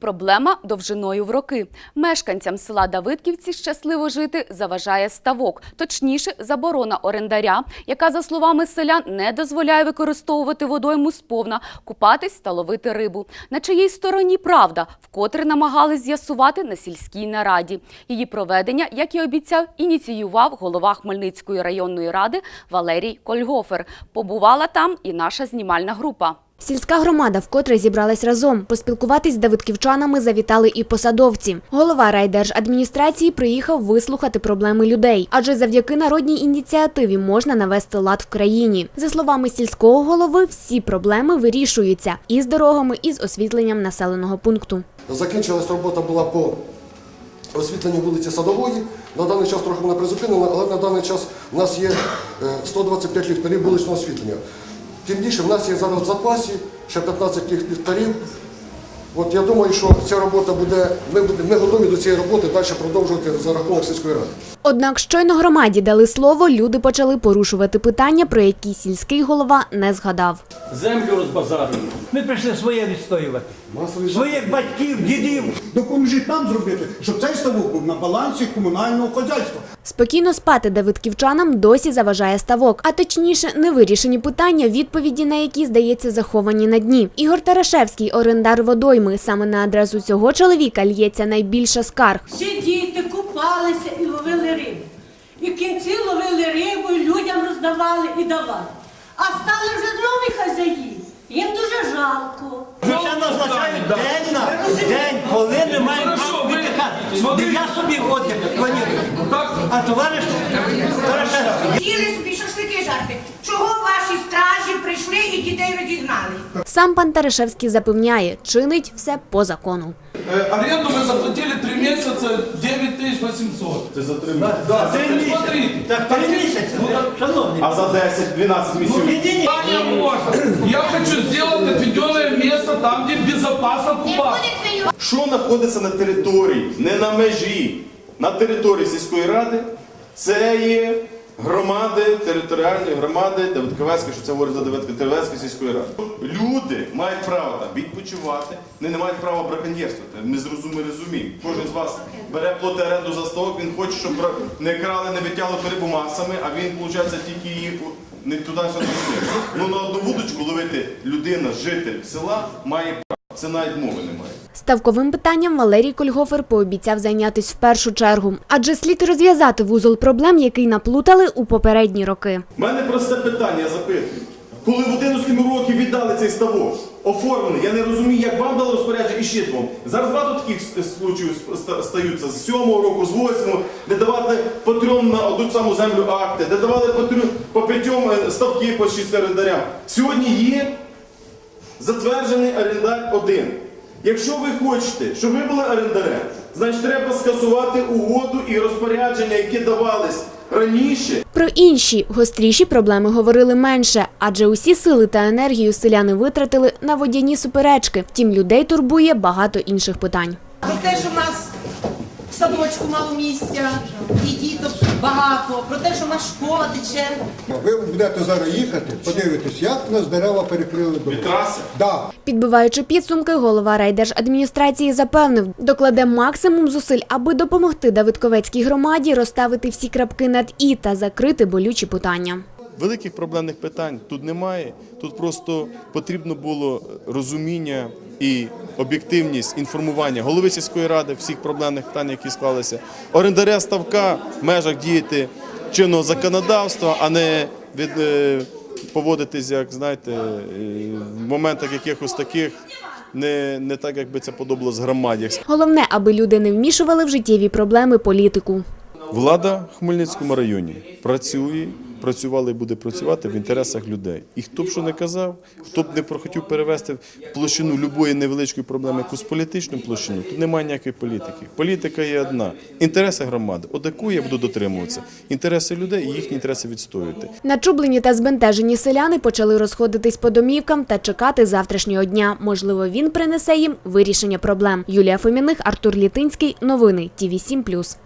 Проблема довжиною в роки. Мешканцям села Давидківці щасливо жити заважає ставок, точніше, заборона орендаря, яка, за словами селян, не дозволяє використовувати водойму сповна, купатись та ловити рибу. На чиїй стороні правда, вкотре намагались з'ясувати на сільській нараді. Її проведення, як і обіцяв, ініціював голова Хмельницької районної ради Валерій Кольгофер. Побувала там і наша знімальна група. Сільська громада вкотре зібралась разом. Поспілкуватись з давидківчанами завітали і посадовці. Голова райдержадміністрації приїхав вислухати проблеми людей, адже завдяки народній ініціативі можна навести лад в країні. За словами сільського голови, всі проблеми вирішуються і з дорогами, і з освітленням населеного пункту. Закінчилась робота була по освітленню вулиці Садової. На даний час трохи вона призупинена, але на даний час у нас є е, 125 ліхтарів вуличного освітлення. Тим більше в нас є зараз в запасі ще 15 тих ліхтарів. От я думаю, що ця робота буде, ми, будемо- ми готові до цієї роботи далі продовжувати за рахунок сільської ради. Однак щойно громаді дали слово, люди почали порушувати питання, про які сільський голова не згадав. Землю розбазарили. Ми прийшли своє відстоювати. Своїх батьків, дідів. Допоможіть нам зробити, щоб цей ставок був на балансі комунального хазяйства. Спокійно спати давидківчанам досі заважає ставок, а точніше, невирішені питання, відповіді на які, здається, заховані на дні. Ігор Тарашевський, орендар водойми. Саме на адресу цього чоловіка лється найбільше скарг. Всі діти купалися і ловили рибу. І в кінці ловили рибу, і людям роздавали і давали. А стали вже нові хазяї. Їм дуже жалко. Вже ще назначають день на день, коли не маємо права віддихати. Не я собі отдих планую, а товариш Тарашевський. Сіли собі шашлики жарти. Чого ваші стражі прийшли і дітей розігнали? Сам пан Тарашевський запевняє, чинить все по закону. Э, Аренду мы заплатили три месяца 9800. Це за три місяці. смотрите. Так, три місяці. Ну, шановні. А за 10-12 місяців. Єдині. Пані Боже, Я хочу зробити отведенное місце там, де безпечно купаться. Що знаходиться на території, не на межі, на території сільської ради, це є громади, територіальні громади Давидковецької, що це говорить за Давидковецької сільської ради. Люди мають право там відпочивати, вони не мають права браконьєрствувати. Ми зрозуміли, розуміємо. Кожен з вас бере плоти оренду за ставок, він хоче, щоб не крали, не витягли рибу масами, а він, виходить, тільки її не туди-сюди. Ну на одну вудочку ловити людина, житель села має право. Це навіть мови немає. Ставковим питанням Валерій Кольгофер пообіцяв зайнятись в першу чергу, адже слід розв'язати вузол проблем, який наплутали у попередні роки. У мене просте питання, запитую. Коли в 11 році віддали цей ставок, оформлений, я не розумію, як вам дали розпорядження і ще двом. Зараз багато таких случаїв стаються з 7 року, з 8, де давали по трьом на одну саму землю акти, де давали по, трьом, по п'ятьом е, ставки по шість орендарям. Сьогодні є затверджений орендар один. Якщо ви хочете, щоб ви були орендарем, значить треба скасувати угоду і розпорядження, які давались раніше. Про інші гостріші проблеми говорили менше, адже усі сили та енергію селяни витратили на водяні суперечки. Втім, людей турбує багато інших питань. Про те, що нас в садочку мало місця, і діток багато, про те, що в нас школа тече. Ви будете зараз їхати, подивитись, як в нас дерева перекрили. Від траси? Да. Підбиваючи підсумки, голова райдержадміністрації запевнив, докладе максимум зусиль, аби допомогти Давидковецькій громаді розставити всі крапки над і та закрити болючі питання. Великих проблемних питань тут немає. Тут просто потрібно було розуміння і об'єктивність інформування голови сільської ради всіх проблемних питань, які склалися. Орендаря ставка в межах діяти чинного законодавства, а не від е, поводитись, як знаєте, е, в моментах якихось таких. Не, не так, як би це подобалось громаді. Головне, аби люди не вмішували в життєві проблеми політику. Влада в Хмельницькому районі працює, працювала і буде працювати в інтересах людей. І хто б що не казав, хто б не хотів перевести площину любої невеличкої проблеми, якусь політичну площину, тут немає ніякої політики. Політика є одна. Інтереси громади. От яку я буду дотримуватися. Інтереси людей і їхні інтереси відстоювати. Начублені та збентежені селяни почали розходитись по домівкам та чекати завтрашнього дня. Можливо, він принесе їм вирішення проблем. Юлія Фоміних, Артур Літинський. Новини ТІВІ 7+.